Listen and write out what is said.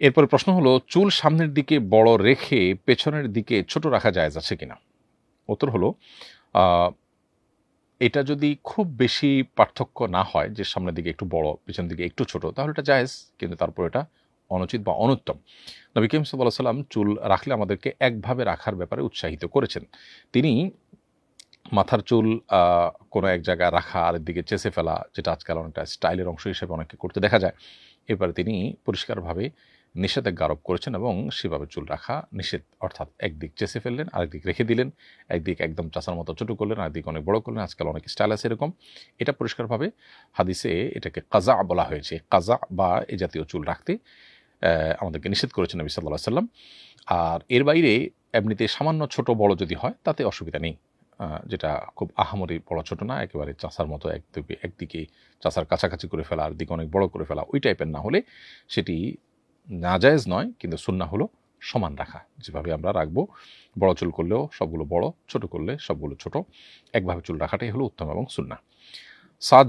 এরপরে প্রশ্ন হলো, চুল সামনের দিকে বড় রেখে পেছনের দিকে ছোট রাখা জায়েজ আছে কিনা? উত্তর হলো এটা যদি খুব বেশি পার্থক্য না হয় যে সামনের দিকে একটু বড়, পেছনের দিকে একটু ছোট, তাহলে এটা জায়েজ, কিন্তু তারপর এটা অনুচিত বা অনুত্তম। নবী করিম সাল্লাহ সাল্লাম চুল রাখলে আমাদেরকে একভাবে রাখার ব্যাপারে উৎসাহিত করেছেন। তিনি মাথার চুল কোনো এক জায়গায় রাখা আর দিকে চেষে ফেলা, যেটা আজকাল অনেকটা স্টাইলের অংশ হিসেবে অনেকে করতে দেখা যায়। এবারে তিনি পরিষ্কারভাবে নিষেধাজ্ঞা আরোপ করেছেন এবং সেভাবে চুল রাখা নিষেধ। অর্থাৎ একদিক চেষে ফেললেন, আরেকদিক রেখে দিলেন। একদিক একদম চাষার মতো ছোটো করলেন, আরেকদিক অনেক বড় করলেন। আজকাল অনেক স্টাইল আছে এরকম। এটা পরিষ্কারভাবে হাদিসে এটাকে কাজা বলা হয়েছে। কাজা বা এই জাতীয় চুল রাখতে আমাদেরকে নিষেধ করেছেন নবী সাল্লাহ সাল্লাম। আর এর বাইরে এমনিতে সামান্য ছোট বড় যদি হয়, তাতে অসুবিধা নেই। যেটা খুব আহামরি বড় ছোট না, একেবারে চাষার মতো একদিকে একদিকে চাষার কাছাকাছি করে ফেলা আর দিকে অনেক বড় করে ফেলা, ওই টাইপের না হলে সেটি নাজায়েজ নয়, কিন্তু সুন্না হলো সমান রাখা। যেভাবে আমরা রাখব, বড় চুল করলেও সবগুলো বড়, ছোট করলে সবগুলো ছোট। একভাবে চুল রাখাটাই হলো উত্তম এবং সুন্না সাদ